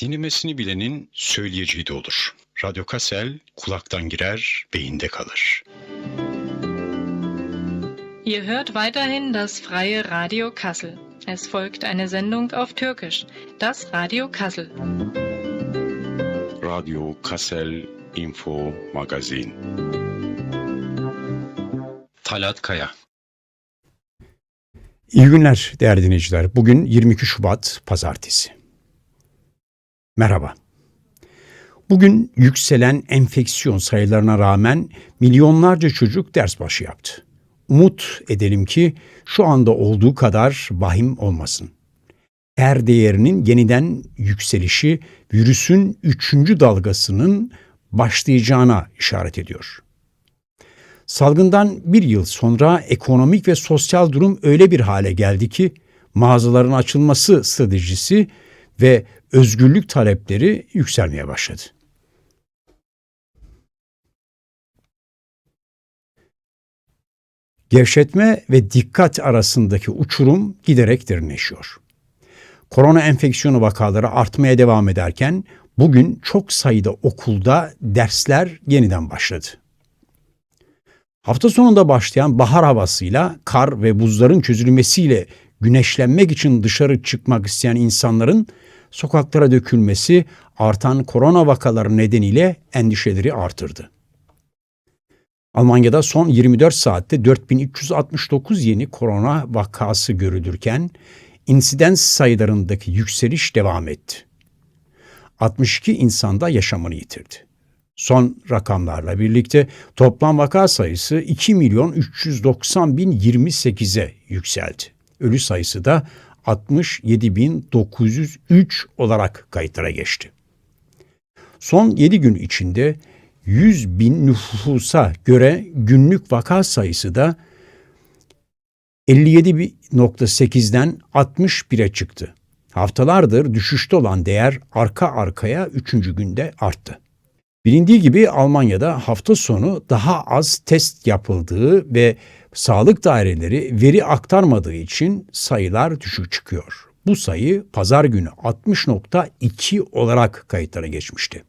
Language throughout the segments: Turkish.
Dinlemesini bilenin söyleyeceği de olur. Radyo Kassel kulaktan girer, beyinde kalır. Ihr hört weiterhin das freie Radio Kassel. Es folgt eine Sendung auf Türkisch, das Radio Kassel. Radyo Kassel Info Magazin Talat Kaya İyi günler değerli dinleyiciler. Bugün 22 Şubat Pazartesi. Merhaba. Bugün yükselen enfeksiyon sayılarına rağmen milyonlarca çocuk ders başı yaptı. Umut edelim ki şu anda olduğu kadar vahim olmasın. Er değerinin yeniden yükselişi virüsün üçüncü dalgasının başlayacağına işaret ediyor. Salgından bir yıl sonra ekonomik ve sosyal durum öyle bir hale geldi ki mağazaların açılması stratejisi ve özgürlük talepleri yükselmeye başladı. Gevşetme ve dikkat arasındaki uçurum giderek derinleşiyor. Korona enfeksiyonu vakaları artmaya devam ederken bugün çok sayıda okulda dersler yeniden başladı. Hafta sonunda başlayan bahar havasıyla kar ve buzların çözülmesiyle güneşlenmek için dışarı çıkmak isteyen insanların sokaklara dökülmesi artan korona vakaları nedeniyle endişeleri artırdı. Almanya'da son 24 saatte 4369 yeni korona vakası görülürken insidens sayılarındaki yükseliş devam etti. 62 insan da yaşamını yitirdi. Son rakamlarla birlikte toplam vaka sayısı 2 milyon 390 bin 28'e yükseldi. Ölü sayısı da 67.903 olarak kayıtlara geçti. Son 7 gün içinde 100 bin nüfusa göre günlük vaka sayısı da 57.8'den 61'e çıktı. Haftalardır düşüşte olan değer arka arkaya 3. günde arttı. Bilindiği gibi Almanya'da hafta sonu daha az test yapıldığı ve sağlık daireleri veri aktarmadığı için sayılar düşük çıkıyor. Bu sayı pazar günü 60.2 olarak kayıtlara geçmişti.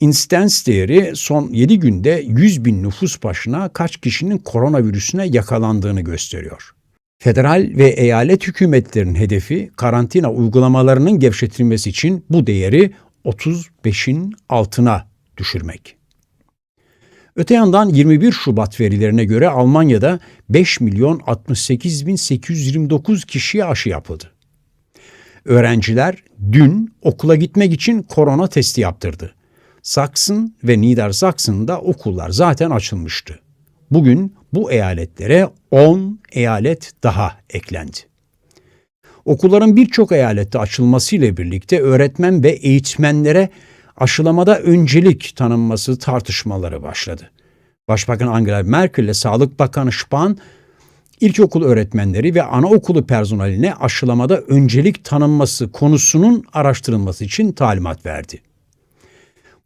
Incidence değeri son 7 günde 100 bin nüfus başına kaç kişinin koronavirüsüne yakalandığını gösteriyor. Federal ve eyalet hükümetlerinin hedefi karantina uygulamalarının gevşetilmesi için bu değeri 35'in altına düşürmek. Öte yandan 21 Şubat verilerine göre Almanya'da 5 milyon 68 bin 829 kişiye aşı yapıldı. Öğrenciler dün okula gitmek için korona testi yaptırdı. Sachsen ve Niedersachsen'da okullar zaten açılmıştı. Bugün bu eyaletlere 10 eyalet daha eklendi. Okulların birçok eyalette açılmasıyla birlikte öğretmen ve eğitmenlere aşılamada öncelik tanınması tartışmaları başladı. Başbakan Angela Merkel ile Sağlık Bakanı Spahn ilkokul öğretmenleri ve anaokulu personeline aşılamada öncelik tanınması konusunun araştırılması için talimat verdi.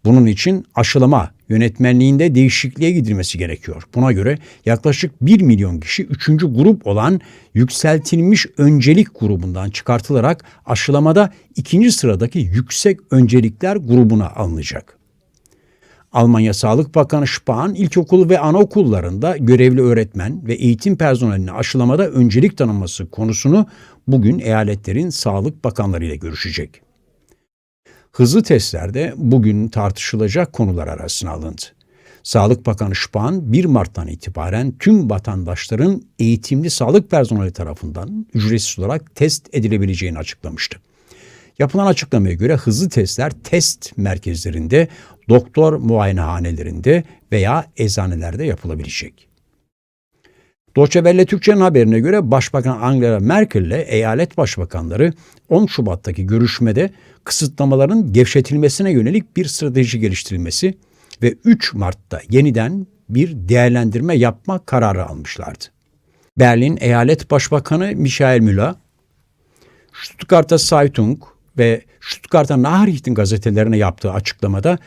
Bunun için aşılama yönetmenliğinde değişikliğe gidilmesi gerekiyor. Buna göre yaklaşık 1 milyon kişi 3. grup olan yükseltilmiş öncelik grubundan çıkartılarak aşılamada ikinci sıradaki yüksek öncelikler grubuna alınacak. Almanya Sağlık Bakanı Spahn ilkokul ve anaokullarında görevli öğretmen ve eğitim personeline aşılamada öncelik tanınması konusunu bugün eyaletlerin sağlık bakanlarıyla görüşecek. Hızlı testlerde bugün tartışılacak konular arasına alındı. Sağlık Bakanı Spahn 1 Mart'tan itibaren tüm vatandaşların eğitimli sağlık personeli tarafından ücretsiz olarak test edilebileceğini açıklamıştı. Yapılan açıklamaya göre hızlı testler test merkezlerinde, doktor muayenehanelerinde veya eczanelerde yapılabilecek. Deutsche Welle Türkçe'nin haberine göre Başbakan Angela Merkel ile eyalet başbakanları 10 Şubat'taki görüşmede kısıtlamaların gevşetilmesine yönelik bir strateji geliştirilmesi ve 3 Mart'ta yeniden bir değerlendirme yapma kararı almışlardı. Berlin Eyalet Başbakanı Michael Müller, Stuttgart'ta Zeitung ve Stuttgart'ta Nachrichten gazetelerine yaptığı açıklamada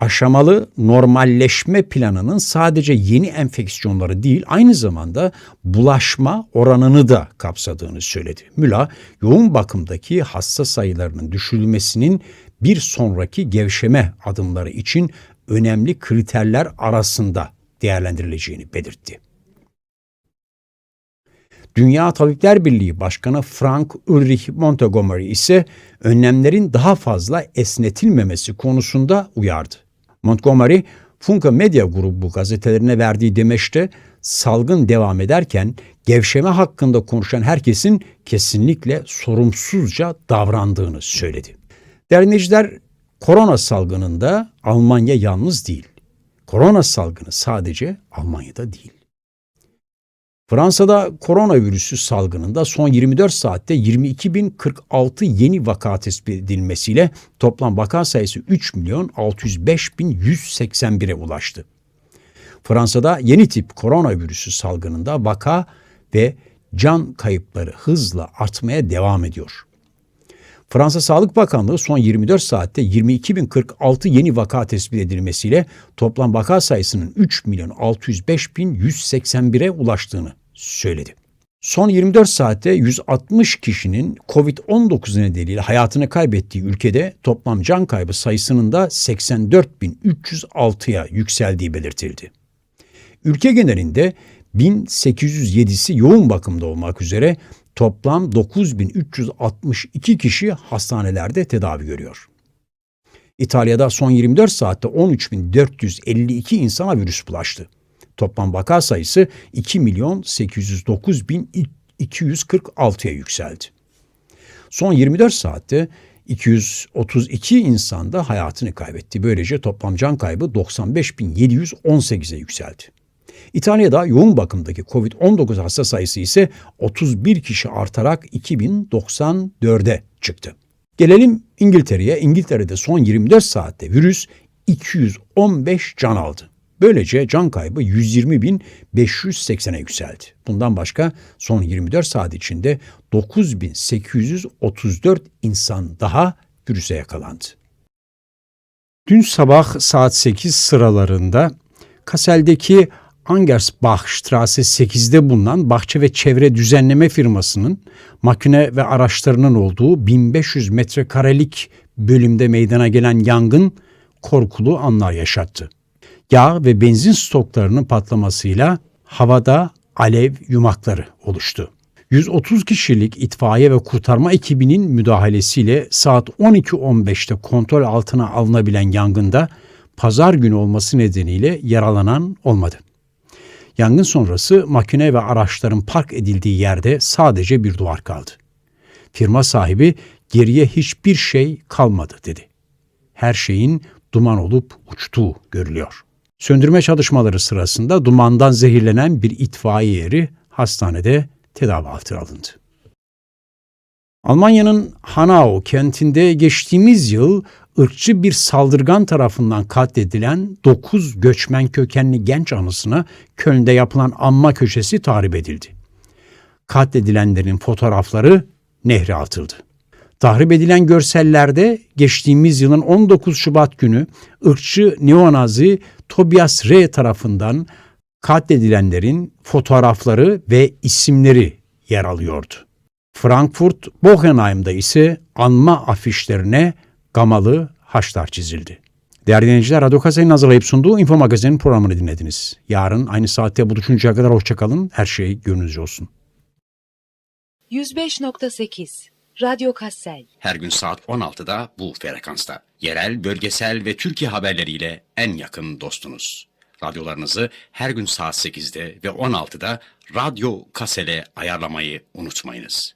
aşamalı normalleşme planının sadece yeni enfeksiyonları değil aynı zamanda bulaşma oranını da kapsadığını söyledi. Müla yoğun bakımdaki hasta sayılarının düşürülmesinin bir sonraki gevşeme adımları için önemli kriterler arasında değerlendirileceğini belirtti. Dünya Tabipler Birliği Başkanı Frank Ulrich Montgomery ise önlemlerin daha fazla esnetilmemesi konusunda uyardı. Montgomery, Funka Medya Grubu gazetelerine verdiği demeçte salgın devam ederken gevşeme hakkında konuşan herkesin kesinlikle sorumsuzca davrandığını söyledi. Derneciler korona salgınında Almanya yalnız değil. Korona salgını sadece Almanya'da değil. Fransa'da koronavirüsü salgınında son 24 saatte 22.046 yeni vaka tespit edilmesiyle toplam vaka sayısı 3 milyon 605 bin 181'e ulaştı. Fransa'da yeni tip koronavirüsü salgınında vaka ve can kayıpları hızla artmaya devam ediyor. Fransa Sağlık Bakanlığı son 24 saatte 22.046 yeni vaka tespit edilmesiyle toplam vaka sayısının 3 milyon 605 bin 181'e ulaştığını söyledi. Son 24 saatte 160 kişinin COVID-19 nedeniyle hayatını kaybettiği ülkede toplam can kaybı sayısının da 84.306'ya yükseldiği belirtildi. Ülke genelinde 1807'si yoğun bakımda olmak üzere toplam 9362 kişi hastanelerde tedavi görüyor. İtalya'da son 24 saatte 13452 insana virüs bulaştı. Toplam vaka sayısı 2 milyon 809 bin 246'ya yükseldi. Son 24 saatte 232 insan da hayatını kaybetti. Böylece toplam can kaybı 95.718'e yükseldi. İtalya'da yoğun bakımdaki COVID-19 hasta sayısı ise 31 kişi artarak 2094'e çıktı. Gelelim İngiltere'ye. İngiltere'de son 24 saatte virüs 215 can aldı. Böylece can kaybı 120.580'e yükseldi. Bundan başka son 24 saat içinde 9.834 insan daha virüse yakalandı. Dün sabah saat 8 sıralarında Kassel'deki Angersbachstraße 8'de bulunan bahçe ve çevre düzenleme firmasının makine ve araçlarının olduğu 1500 metrekarelik bölümde meydana gelen yangın korkulu anlar yaşattı. Yağ ve benzin stoklarının patlamasıyla havada alev yumakları oluştu. 130 kişilik itfaiye ve kurtarma ekibinin müdahalesiyle saat 12.15'te kontrol altına alınabilen yangında pazar günü olması nedeniyle yaralanan olmadı. Yangın sonrası makine ve araçların park edildiği yerde sadece bir duvar kaldı. Firma sahibi geriye hiçbir şey kalmadı dedi. Her şeyin duman olup uçtuğu görülüyor. Söndürme çalışmaları sırasında dumandan zehirlenen bir itfaiye eri hastanede tedavi altına alındı. Almanya'nın Hanau kentinde geçtiğimiz yıl ırkçı bir saldırgan tarafından katledilen 9 göçmen kökenli genç anısına Köln'de yapılan anma köşesi tahrip edildi. Katledilenlerin fotoğrafları nehre atıldı. Tahrip edilen görsellerde geçtiğimiz yılın 19 Şubat günü ırkçı neonazi Tobias R tarafından katledilenlerin fotoğrafları ve isimleri yer alıyordu. Frankfurt Bochenheim'da ise anma afişlerine gamalı haçlar çizildi. Değerli dinleyiciler, Radyo Kasay'ın hazırlayıp sunduğu Info Magazin'in programını dinlediniz. Yarın aynı saatte buluşuncaya kadar hoşçakalın. Her şey gönlünüzce olsun. 105.8 Radyo Kassel Her gün saat 16'da bu frekansta. Yerel, bölgesel ve Türkiye haberleriyle en yakın dostunuz. Radyolarınızı her gün saat 8'de ve 16'da Radyo Kasel'e ayarlamayı unutmayınız.